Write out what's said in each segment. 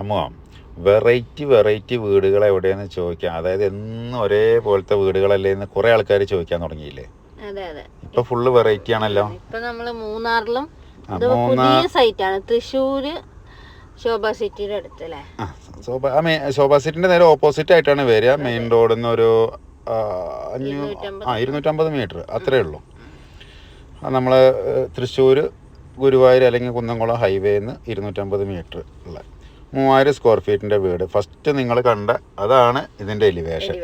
അമ്മ variety variety വീടുകൾ എവിടെയെന്ന് ചോദിക്കാം. അതായത് എന്നും ഒരേപോലത്തെ വീടുകളല്ലേ എന്ന് കുറെ ആൾക്കാർ ചോദിക്കാൻ തുടങ്ങിയില്ലേ? ഇപ്പൊ ഫുള്ള് വെറൈറ്റി ആണല്ലോ. ഇപ്പൊ നമ്മൾ മൂന്നാറിലും ആ, ഇത് മൂന്നാർ പുതിയ സൈറ്റ് ആണ്. തൃശ്ശൂര് ശോഭ സിറ്റിയുടെ അടുത്തല്ലേ? ശോഭ ശോഭ സിറ്റിന്റെ നേരെ ഓപ്പോസിറ്റ് ആയിട്ടാണ് വരിക. മെയിൻ റോഡിൽ നിന്ന് ഒരു ആ, ഇരുന്നൂറ്റമ്പത് ആ ഇരുന്നൂറ്റമ്പത് മീറ്റർ അത്രേ ഉള്ളൂ. നമ്മൾ തൃശ്ശൂർ ഗുരുവായൂർ അല്ലെങ്കിൽ കുന്നംകുളം ഹൈവേന്ന് ഇരുന്നൂറ്റമ്പത് മീറ്റർ ഉള്ള മൂവായിരം സ്ക്വയർ ഫീറ്റിന്റെ വീട്. ഫസ്റ്റ് നിങ്ങൾ കണ്ട അതാണ് ഇതിന്റെ എലിവേഷൻ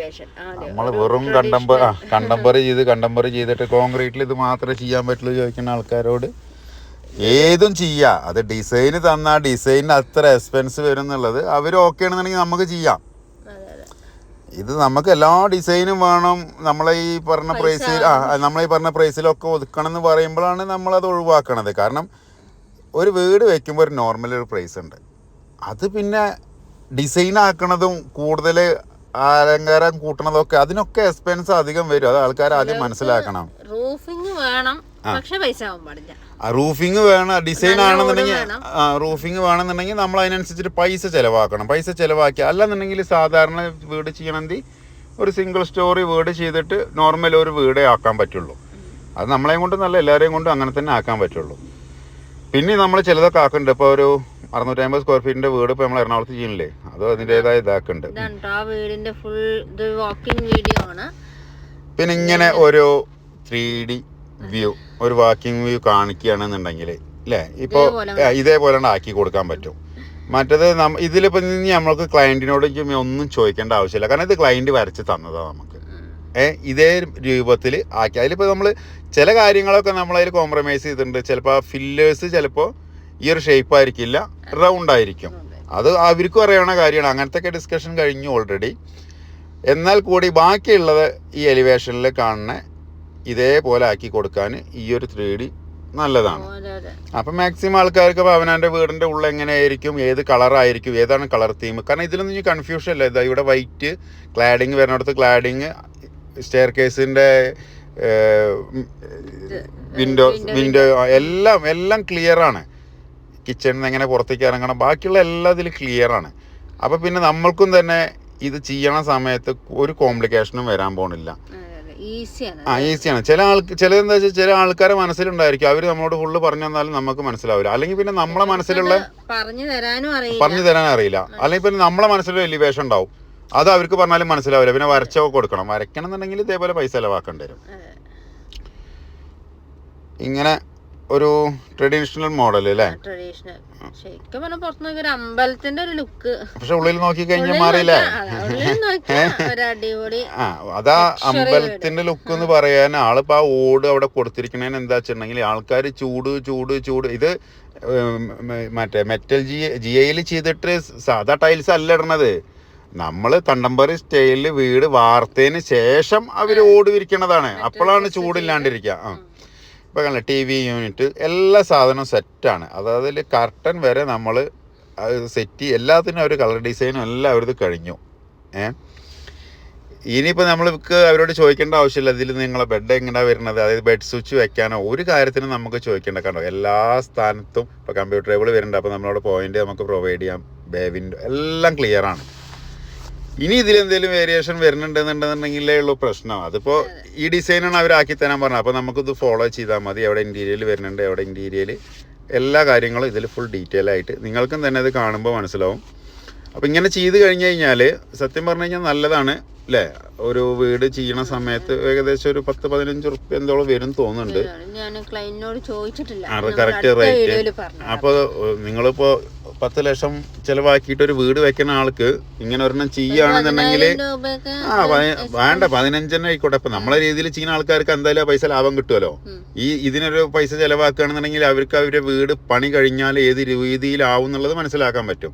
നമ്മൾ വെറും കണ്ടംപ ആ കണ്ടംപററി ചെയ്ത് കണ്ടംപറി ചെയ്തിട്ട് കോൺക്രീറ്റിൽ ഇത് മാത്രമേ ചെയ്യാൻ പറ്റുള്ളൂ ചോദിക്കുന്ന ആൾക്കാരോട് ഏതും ചെയ്യാ. അത് ഡിസൈന് തന്ന ഡിസൈനിന് അത്ര എക്സ്പെൻസ് വരും എന്നുള്ളത് അവർ ഓക്കെ ആണെന്നുണ്ടെങ്കിൽ നമുക്ക് ചെയ്യാം. ഇത് നമുക്ക് എല്ലാ ഡിസൈനും വേണം. നമ്മളെ ഈ പറഞ്ഞ പ്രൈസിൽ ആ നമ്മളെ ഈ പറഞ്ഞ പ്രൈസിലൊക്കെ ഒതുക്കണം എന്ന് പറയുമ്പോഴാണ് നമ്മളത് ഒഴിവാക്കണത്. കാരണം ഒരു വീട് വെക്കുമ്പോൾ ഒരു നോർമൽ ഒരു പ്രൈസ് ഉണ്ട്. അത് പിന്നെ ഡിസൈൻ ആക്കണതും കൂടുതൽ അലങ്കാരം കൂട്ടണതൊക്കെ അതിനൊക്കെ എക്സ്പെൻസ് അധികം വരും. അത് ആൾക്കാർ ആദ്യം മനസ്സിലാക്കണം. റൂഫിംഗ് വേണം പക്ഷെ പൈസ ആവാൻ പാടില്ല. റൂഫിങ് വേണം ഡിസൈൻ ആണെന്നുണ്ടെങ്കിൽ റൂഫിംഗ് വേണമെന്നുണ്ടെങ്കിൽ നമ്മൾ അതിനനുസരിച്ചിട്ട് പൈസ ചിലവാക്കണം. പൈസ ചിലവാക്കി. അല്ലെന്നുണ്ടെങ്കിൽ സാധാരണ വീട് ചെയ്യണമെങ്കിൽ ഒരു സിംഗിൾ സ്റ്റോറി വീട് ചെയ്തിട്ട് നോർമൽ ഒരു വീടേ ആക്കാൻ പറ്റുള്ളൂ. അത് നമ്മളെയും കൊണ്ട് നല്ല എല്ലാവരെയും കൊണ്ടും അങ്ങനെ തന്നെ ആക്കാൻ പറ്റുള്ളൂ. പിന്നെ നമ്മൾ ചിലതൊക്കെ ആക്കുന്നുണ്ട്. ഇപ്പോൾ ഒരു അറുന്നൂറ്റമ്പത് സ്ക്വയർ ഫീറ്റിന്റെ വീട് ഇപ്പൊ നമ്മൾ എറണാകുളത്ത് ചെയ്യണില്ലേ അത് അതിന്റെതായ ഇതാക്കുണ്ട് ആ വീടിന്റെ ഫുൾ ഇത് വാക്കിംഗ് വീഡിയോ ആണ്. പിന്നെ ഇങ്ങനെ ഒരു ത്രീ ഡി വ്യൂ ഒരു വാക്കിംഗ് വ്യൂ കാണിക്കുകയാണെന്നുണ്ടെങ്കിൽ അല്ലേ ഇപ്പോൾ ഇതേപോലെ ആക്കി കൊടുക്കാൻ പറ്റും. മറ്റത് ഇതിലിപ്പോൾ ഇനി നമ്മൾക്ക് ക്ലയന്റിനോട് ഒന്നും ചോദിക്കേണ്ട ആവശ്യമില്ല. കാരണം ഇത് ക്ലയന്റ് വരച്ച് തന്നതാണ് നമുക്ക്. ഇതേ രൂപത്തിൽ ആക്കി. അതിലിപ്പോൾ നമ്മൾ ചില കാര്യങ്ങളൊക്കെ നമ്മളതിൽ കോംപ്രമൈസ് ചെയ്തിട്ടുണ്ട്. ചിലപ്പോൾ ആ ഫില്ലേഴ്സ് ചിലപ്പോൾ ഈ ഒരു ഷേപ്പ് ആയിരിക്കില്ല. റൗണ്ട് ആയിരിക്കും. അത് അവർക്കും അറിയണ കാര്യമാണ്. അങ്ങനത്തെ ഒക്കെ ഡിസ്കഷൻ കഴിഞ്ഞു ഓൾറെഡി എന്നാൽ കൂടി ബാക്കിയുള്ളത് ഈ എലിവേഷനിൽ കാണുന്ന ഇതേപോലെ ആക്കി കൊടുക്കാൻ ഈ ഒരു ത്രീ ഡി നല്ലതാണ്. അപ്പം മാക്സിമം ആൾക്കാർക്ക് ഭവനാന്റെ അവനാന്റെ വീടിന്റെ ഉള്ളിൽ എങ്ങനെയായിരിക്കും ഏത് കളറായിരിക്കും ഏതാണ് കളർ തീം കാരണം ഇതിലൊന്നും ഇനി കൺഫ്യൂഷൻ അല്ല ഇതാ ഇവിടെ വൈറ്റ് ക്ലാഡിങ് വരുന്നിടത്ത് ക്ലാഡിങ് സ്റ്റെയർ കേസിന്റെ വിൻഡോ വിൻഡോ എല്ലാം എല്ലാം ക്ലിയറാണ് ആണ്. കിച്ചണിൽ നിന്ന് എങ്ങനെ പുറത്തേക്ക് ഇറങ്ങണം. ബാക്കിയുള്ള എല്ലാ ഇതിൽ ക്ലിയർ ആണ്. അപ്പോൾ പിന്നെ നമ്മൾക്കും തന്നെ ഇത് ചെയ്യണ സമയത്ത് ഒരു കോംപ്ലിക്കേഷനും വരാൻ പോണില്ല. ആ ഈസിയാണ് ചില ആൾക്ക് ചിലതെന്താ വെച്ചാൽ ചില ആൾക്കാരെ മനസ്സിലുണ്ടായിരിക്കും. അവർ നമ്മളോട് ഫുള്ള് പറഞ്ഞു തന്നാലും നമുക്ക് മനസ്സിലാവില്ല. അല്ലെങ്കിൽ പിന്നെ നമ്മളെ മനസ്സിലുള്ള പറഞ്ഞു തരാനും പറഞ്ഞു തരാൻ അറിയില്ല. അല്ലെങ്കിൽ പിന്നെ നമ്മളെ മനസ്സിലൊരു എലിവേഷൻ ഉണ്ടാവും. അത് അവർക്ക് പറഞ്ഞാലും മനസ്സിലാവില്ല. പിന്നെ വരച്ചൊക്കെ കൊടുക്കണം. വരയ്ക്കണം എന്നുണ്ടെങ്കിൽ ഇതേപോലെ പൈസ ചിലവാക്കേണ്ടി വരും. ഇങ്ങനെ ഒരു ട്രഡീഷണൽ മോഡൽ അല്ലേ ട്രഡീഷണൽ ശരിക്കും പുറത്ത് നോക്കി ഒരു അമ്പലത്തിന്റെ ഒരു ലുക്ക് പക്ഷെ ഉള്ളിൽ നോക്കി കഴിഞ്ഞാൽ മാറിയില്ലേ? അടിപൊളി അതാ അമ്പലത്തിന്റെ ലുക്ക് എന്ന് പറയാൻ ആളിപ്പോ ആ ഓട് അവിടെ കൊടുത്തിരിക്കണേന് എന്താ വെച്ചിട്ടുണ്ടെങ്കിൽ ആൾക്കാർ ചൂട് ചൂട് ചൂട്. ഇത് മറ്റേ മെറ്റൽ ജി ജി ഐയിൽ ചെയ്തിട്ട് സാധാ ടൈൽസ് അല്ല ഇടണത്. നമ്മൾ തണ്ടമ്പറി സ്റ്റൈലിൽ വീട് വാർത്തതിന് ശേഷം അവർ ഓട് വിരിക്കണതാണ്. അപ്പോഴാണ് ചൂടില്ലാണ്ടിരിക്കുക. ആ. ഇപ്പൊ കണ്ടില്ല ടി വി യൂണിറ്റ് എല്ലാ സാധനവും സെറ്റാണ് അതായത് കർട്ടൻ വരെ നമ്മൾ സെറ്റ് എല്ലാത്തിനും ഒരു കളർ ഡിസൈനും എല്ലാം അവരത് കഴിഞ്ഞു. ഏ? ഇനിയിപ്പോൾ നമ്മൾക്ക് അവരോട് ചോദിക്കേണ്ട ആവശ്യമില്ല ഇതിൽ നിങ്ങളെ ബെഡ് എങ്ങനെയാണ് വരുന്നത്? അതായത് ബെഡ് സ്വിച്ച് വെക്കാനോ ഒരു കാര്യത്തിനും നമുക്ക് ചോദിക്കേണ്ട കണ്ടോ എല്ലാ സ്ഥാനത്തും ഇപ്പോൾ കമ്പ്യൂട്ടർ ടേബിൾ വരുന്നുണ്ട്. അപ്പോൾ നമ്മളോട് പോയിന്റ് നമുക്ക് പ്രൊവൈഡ് ചെയ്യാം. ബേ വിൻഡോ എല്ലാം ക്ലിയർ ആണ്. ഇനി ഇതിൽ എന്തെങ്കിലും വേരിയേഷൻ വരുന്നുണ്ടെന്നുണ്ടെന്നുണ്ടെങ്കിലേ ഉള്ളൂ പ്രശ്നം. അതിപ്പോ ഈ ഡിസൈനാണ് അവർ ആക്കി തരാൻ പറഞ്ഞത്. അപ്പൊ നമുക്കിത് ഫോളോ ചെയ്താൽ മതി. എവിടെ ഇന്റീരിയൽ വരുന്നുണ്ട് എവിടെ ഇന്റീരിയൽ എല്ലാ കാര്യങ്ങളും ഇതിൽ ഫുൾ ഡീറ്റെയിൽ ആയിട്ട് നിങ്ങൾക്കും തന്നെ അത് കാണുമ്പോൾ മനസ്സിലാവും. അപ്പോൾ ഇങ്ങനെ ചെയ്ത് കഴിഞ്ഞ് കഴിഞ്ഞാൽ സത്യം പറഞ്ഞു കഴിഞ്ഞാൽ നല്ലതാണ് അല്ലേ ഒരു വീട് ചെയ്യണ സമയത്ത് ഏകദേശം ഒരു പത്ത് പതിനഞ്ച് റുപ്യ എന്തോളം വരും തോന്നുന്നുണ്ട്. ഞാൻ ക്ലൈന്റിനോട് ചോദിച്ചിട്ടില്ല. അപ്പോൾ നിങ്ങളിപ്പോൾ പത്ത് ലക്ഷം ചിലവാക്കിയിട്ട് ഒരു വീട് വെക്കുന്ന ആൾക്ക് ഇങ്ങനെ ഒരെണ്ണം ചെയ്യുകയാണെന്നുണ്ടെങ്കിൽ ആ വേണ്ട പതിനഞ്ചെണ്ണം ആയിക്കോട്ടെ. അപ്പൊ നമ്മളെ രീതിയിൽ ചെയ്യുന്ന ആൾക്കാർക്ക് എന്തായാലും ആ പൈസ ലാഭം കിട്ടുമല്ലോ ഈ ഇതിനൊരു പൈസ ചെലവാക്കുകയാണെന്നുണ്ടെങ്കിൽ അവർക്ക് അവരുടെ വീട് പണി കഴിഞ്ഞാൽ ഏത് രീതിയിലാവും എന്നുള്ളത് മനസ്സിലാക്കാൻ പറ്റും.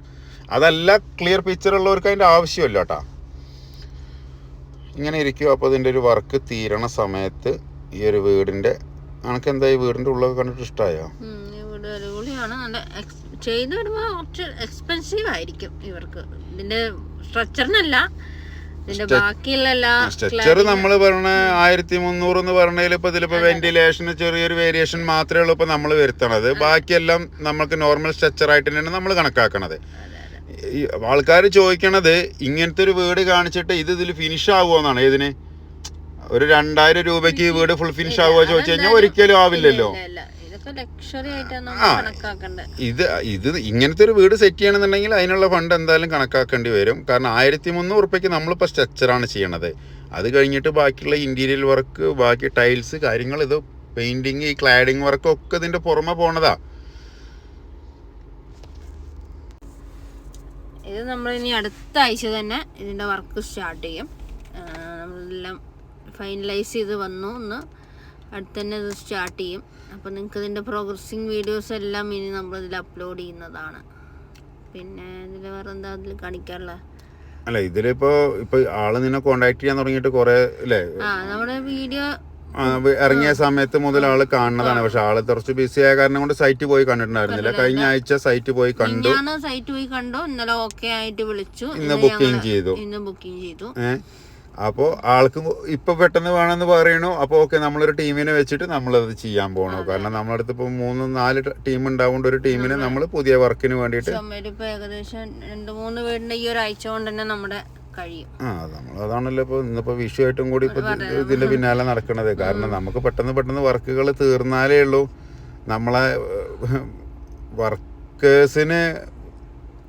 അതല്ല ക്ലിയർ പിക്ചർ ഉള്ളവർക്ക് അതിന്റെ ആവശ്യമില്ല കേട്ടാ. ഇങ്ങനെ ഇരിക്കും അപ്പോൾ ഇതിന്റെ ഒരു വർക്ക് തീരണ സമയത്ത് ഈ ഒരു വീടിന്റെ അനക്ക് എന്താ ഈ വീടിന്റെ ഉള്ളൊക്കെ കണ്ടിട്ട് ഇഷ്ടമായോ അടിപൊളിയാണ് നല്ല ചെയ്ത് വരുമ്പോൾ കുറച്ച് എക്സ്പെൻസീവ് ആയിരിക്കും ഇവർക്ക്. ഇതിന്റെ സ്ട്രക്ചറിനല്ല സ്ട്രക്ചർ നമ്മൾ പറഞ്ഞ ആയിരത്തി മുന്നൂറ് എന്ന് പറഞ്ഞതിൽ ഇപ്പൊ ഇതിലിപ്പോ വെന്റിലേഷന് ചെറിയൊരു വേരിയേഷൻ മാത്രമേ ഉള്ളൂ ഇപ്പൊ നമ്മൾ വരുത്തണത്. ബാക്കിയെല്ലാം നമുക്ക് നോർമൽ സ്ട്രക്ചർ ആയിട്ട് തന്നെയാണ് നമ്മൾ കണക്കാക്കണത്. ആൾക്കാർ ചോദിക്കണത് ഇങ്ങനത്തെ ഒരു വീട് കാണിച്ചിട്ട് ഇത് ഇതിൽ ഫിനിഷ് ആകുമോന്നാണ് ഏതിന്? ഒരു രണ്ടായിരം രൂപയ്ക്ക് ഈ വീട് ഫുൾ ഫിനിഷ് ആകുമോ ചോദിച്ചു കഴിഞ്ഞാൽ ഒരിക്കലും ആവില്ലല്ലോ. ആ. ഇത് ഇത് ഇങ്ങനത്തെ ഒരു വീട് സെറ്റ് ചെയ്യണമെന്നുണ്ടെങ്കിൽ അതിനുള്ള ഫണ്ട് എന്തായാലും കണക്കാക്കേണ്ടി വരും. കാരണം ആയിരത്തി മുന്നൂറ് ഉറുപ്പ്യക്ക് നമ്മളിപ്പോൾ സ്ട്രക്ചറാണ് ചെയ്യണത്. അത് കഴിഞ്ഞിട്ട് ബാക്കിയുള്ള ഇന്റീരിയൽ വർക്ക് ബാക്കി ടൈൽസ് കാര്യങ്ങൾ ഇത് പെയിന്റിങ് ഈ ക്ലാഡിങ് വർക്ക് ഒക്കെ ഇതിന്റെ പുറമെ പോണതാ. ഇത് നമ്മൾ ഇനി അടുത്ത ആഴ്ച തന്നെ ഇതിന്റെ വർക്ക് സ്റ്റാർട്ട് ചെയ്യും. നമ്മളെല്ലാം ഫൈനലൈസ് ചെയ്ത് വന്നു. ഒന്ന് അടുത്ത് തന്നെ ഇത് സ്റ്റാർട്ട് ചെയ്യും. അപ്പോൾ നിങ്ങൾക്ക് ഇതിന്റെ പ്രോഗ്രസിങ് വീഡിയോസ് എല്ലാം ഇനി നമ്മളിതിൽ അപ്ലോഡ് ചെയ്യുന്നതാണ്. പിന്നെ ഇതിൽ വേറെ എന്താ അതിൽ കാണിക്കാനുള്ള? അല്ല ഇതിലിപ്പോ ഇപ്പൊ ആൾ നിന്നെ കോണ്ടാക്ട് ചെയ്യാൻ തുടങ്ങിയിട്ട് കൊറേ അല്ലേ നമ്മുടെ വീഡിയോ ഇറങ്ങിയ സമയത്ത് മുതൽ ആൾ കാണുന്നതാണ്. പക്ഷെ ആൾ കുറച്ച് ബിസി ആയ കാരണം കൊണ്ട് സൈറ്റ് പോയി കണ്ടിട്ടുണ്ടായിരുന്നില്ല. കഴിഞ്ഞ ആഴ്ച സൈറ്റ് പോയി കണ്ടു. സൈറ്റ് പോയി കണ്ടു. ഇന്നലെ ഓക്കെ ആയിട്ട് വിളിച്ചു. ഇന്ന് ബുക്കിംഗ് ചെയ്തു. ഇന്ന് ബുക്കിംഗ് ചെയ്തു. അപ്പോൾ ആൾക്ക് ഇപ്പൊ പെട്ടെന്ന് വേണമെന്ന് പറയണു. അപ്പോൾ ഓക്കെ നമ്മളൊരു ടീമിനെ വെച്ചിട്ട് നമ്മളത് ചെയ്യാൻ പോകണു കാരണം നമ്മുടെ അടുത്ത് ഇപ്പോൾ മൂന്ന് നാല് ടീം ഉണ്ടാവേണ്ട ഒരു ടീമിനെ നമ്മൾ പുതിയ വർക്കിന് വേണ്ടിട്ട് ഏകദേശം രണ്ട് മൂന്ന് ഈ ഒരാഴ്ച കൊണ്ട് തന്നെ നമ്മുടെ കഴിയും. ആ നമ്മൾ അതാണല്ലോ ഇപ്പോൾ ഇന്നിപ്പോ വിഷു ആയിട്ടും കൂടി ഇപ്പൊ ഇത് ഇതിന്റെ പിന്നാലെ നടക്കണത്. കാരണം നമുക്ക് പെട്ടെന്ന് പെട്ടെന്ന് വർക്കുകൾ തീർന്നാലേ ഉള്ളൂ. നമ്മളെ വർക്കേഴ്സിന്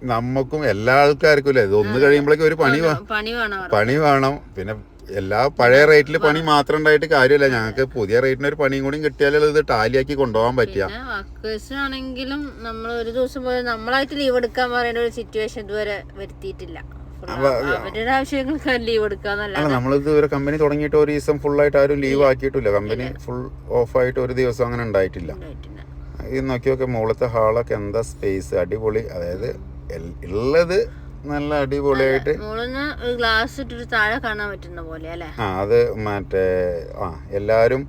നമുക്കും എല്ലാ ആൾക്കാർക്കും അല്ലേ ഇത് ഒന്ന് കഴിയുമ്പോഴേക്കും ഒരു പണി വേ- പണി വേണം അവർക്ക്. പണി വേണം. പിന്നെ എല്ലാ പഴയ റേറ്റിൽ പണി മാത്രം ഉണ്ടായിട്ട് കാര്യമില്ല. ഞങ്ങൾക്ക് പുതിയ റേറ്റിന് ഒരു പണിയും കൂടി കിട്ടിയാലേ ഇത് ടാലിയാക്കി കൊണ്ടുപോകാൻ പറ്റിയ പിന്നെ വർക്കേഴ്സ് ആണെങ്കിലും നമ്മൾ ഒരു ദിവസം പോലും നമ്മളായിട്ട് ലീവ് എടുക്കാൻ പറയുന്ന ഒരു സിറ്റുവേഷൻ ഇതുവരെ വരുത്തിയിട്ടില്ല. Full അവരുടെ ആവശ്യങ്ങൾക്ക് ലീവ് എടുക്കാന്നല്ല അല്ല നമ്മളിത് ഒരു കമ്പനി തുടങ്ങിയിട്ട് ഒരു ദിവസം ഫുൾ ആയിട്ട് ആരും ലീവ് ആക്കിയിട്ടില്ല. കമ്പനി ഫുൾ ഓഫ് ആയിട്ട് ഒരു ദിവസം അങ്ങനെ ഉണ്ടായിട്ടില്ല. ഉണ്ടായിട്ടില്ല. ഇത് നോക്കി നോക്കെ മുകളിലത്തെ ഹാളൊക്കെ എന്താ സ്പേസ് അടിപൊളി. അതായത് ഉള്ളത് നല്ല അടിപൊളിയായിട്ട് ഗ്ലാസ് ഇട്ടിട്ട് താഴെ കാണാൻ പറ്റുന്ന പോലെ അല്ലേ? ആ അത് മറ്റേ ആ എല്ലാവരും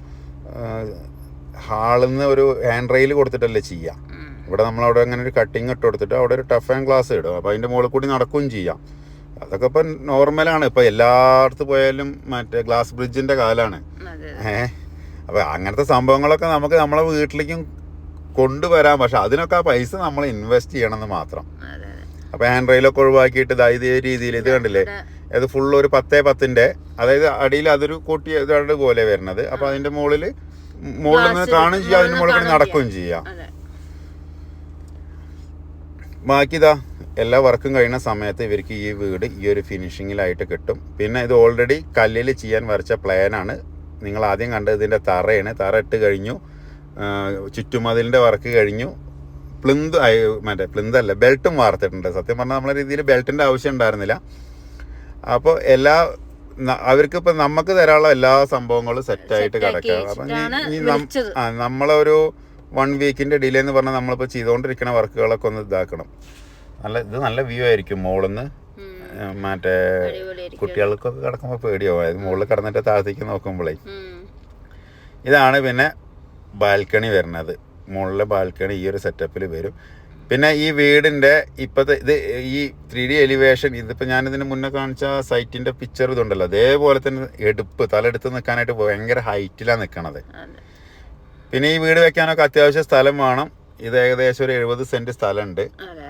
ഹാളിൽ നിന്ന് ഒരു ഹാൻഡ് റെയിൽ കൊടുത്തിട്ടല്ലേ ചെയ്യാം. ഇവിടെ നമ്മൾ അവിടെ അങ്ങനെ ഒരു കട്ടിങ് ഇട്ട് കൊടുത്തിട്ട് അവിടെ ഒരു ടഫ് ആൻഡ് ഗ്ലാസ് ഇടും. അപ്പോൾ അതിന്റെ മുകളിൽ കൂടി നടക്കുകയും ചെയ്യാം. അതൊക്കെ ഇപ്പം നോർമലാണ് ഇപ്പം എല്ലായിടത്ത് പോയാലും മറ്റേ ഗ്ലാസ് ബ്രിഡ്ജിന്റെ കാലാണ്. ഏഹ് അപ്പോൾ അങ്ങനത്തെ സംഭവങ്ങളൊക്കെ നമുക്ക് നമ്മളെ വീട്ടിലേക്കും കൊണ്ടുവരാം. പക്ഷെ അതിനൊക്കെ ആ പൈസ നമ്മൾ ഇൻവെസ്റ്റ് ചെയ്യണമെന്ന് മാത്രം. അപ്പോൾ ഹാൻഡ് റെയിലൊക്കെ ഒഴിവാക്കിയിട്ട് ഇതേ രീതിയിൽ ഇത് കണ്ടില്ലേ? അത് ഫുൾ ഒരു പത്തേ പത്തിന്റെ അതായത് അടിയിൽ അതൊരു കൂട്ടി ഇതാണ്ട് പോലെ വരുന്നത് അപ്പോൾ അതിന്റെ മുകളിൽ മുകളിൽ നിന്ന് കാണുകയും ചെയ്യാം അതിന്റെ മുകളിൽ കൂടി നടക്കുകയും ചെയ്യാം. ബാക്കിതാ എല്ലാ വർക്കും കഴിയുന്ന സമയത്ത് ഇവർക്ക് ഈ വീട് ഈ ഒരു ഫിനിഷിങ്ങിലായിട്ട് കിട്ടും. പിന്നെ ഇത് ഓൾറെഡി കല്ലിൽ ചെയ്യാൻ വരച്ച പ്ലാനാണ് നിങ്ങൾ ആദ്യം കണ്ടത് ഇതിന്റെ തറയാണ്. തറ ഇട്ട് കഴിഞ്ഞു. ചുറ്റുമതിലിന്റെ വർക്ക് കഴിഞ്ഞു. പ്ലിന്ത് മറ്റേ പ്ലിന്തല്ല ബെൽട്ടും ബെൽറ്റും വാർത്തിട്ടുണ്ട്. സത്യം പറഞ്ഞാൽ നമ്മളെ രീതിയിൽ ബെൽറ്റിന്റെ ആവശ്യം ഉണ്ടായിരുന്നില്ല. അപ്പോൾ എല്ലാ അവർക്ക് ഇപ്പം നമുക്ക് തരാനുള്ള എല്ലാ സംഭവങ്ങളും സെറ്റായിട്ട് കിടക്കുക അപ്പം ഇനി ആ നമ്മളൊരു വൺ വീക്കിന്റെ ഡിലേ എന്ന് പറഞ്ഞാൽ നമ്മളിപ്പോൾ ചെയ്തുകൊണ്ടിരിക്കുന്ന വർക്കുകളൊക്കെ ഒന്ന് ഇതാക്കണം. നല്ല ഇത് നല്ല വ്യൂ ആയിരിക്കും മുകളിന്ന് നിന്ന് മറ്റേ കുട്ടികൾക്കൊക്കെ കിടക്കുമ്പോൾ പേടിയോ. അതായത് മുകളിൽ കിടന്നിട്ട് താഴത്തേക്ക് നോക്കുമ്പോഴേ ഇതാണ് പിന്നെ ബാൽക്കണി വരുന്നത്. മുകളിലെ ബാൽക്കണി ഈ ഒരു സെറ്റപ്പിൽ വരും. പിന്നെ ഈ വീടിന്റെ ഇപ്പോഴത്തെ ഇത് ഈ ത്രീ ഡി എലിവേഷൻ ഇതിപ്പോൾ ഞാനിതിന് മുന്നേ കാണിച്ച സൈറ്റിന്റെ പിക്ചർ ഇതുണ്ടല്ലോ. അതേപോലെ തന്നെ എടുപ്പ് തലെടുത്ത് നിൽക്കാനായിട്ട് ഭയങ്കര ഹൈറ്റിലാണ് നിൽക്കണത് പിന്നെ ഈ വീട് വെക്കാനൊക്കെ അത്യാവശ്യം സ്ഥലം വേണം. ഇത് ഏകദേശം ഒരു എഴുപത് സെന്റ് സ്ഥലമുണ്ട്.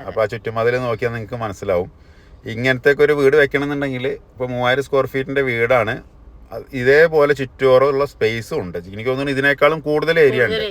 അപ്പോൾ ആ ചുറ്റുമതിൽ നോക്കിയാൽ നിങ്ങൾക്ക് മനസ്സിലാവും. ഇങ്ങനത്തെ ഒരു വീട് വെക്കണമെന്നുണ്ടെങ്കിൽ ഇപ്പോൾ മൂവായിരം സ്ക്വയർ ഫീറ്റിന്റെ വീടാണ്. ഇതേപോലെ ചുറ്റോറമുള്ള സ്പേസും ഉണ്ട്. എനിക്ക് തോന്നുന്നു ഇതിനേക്കാളും കൂടുതൽ ഏരിയ ഉണ്ട്.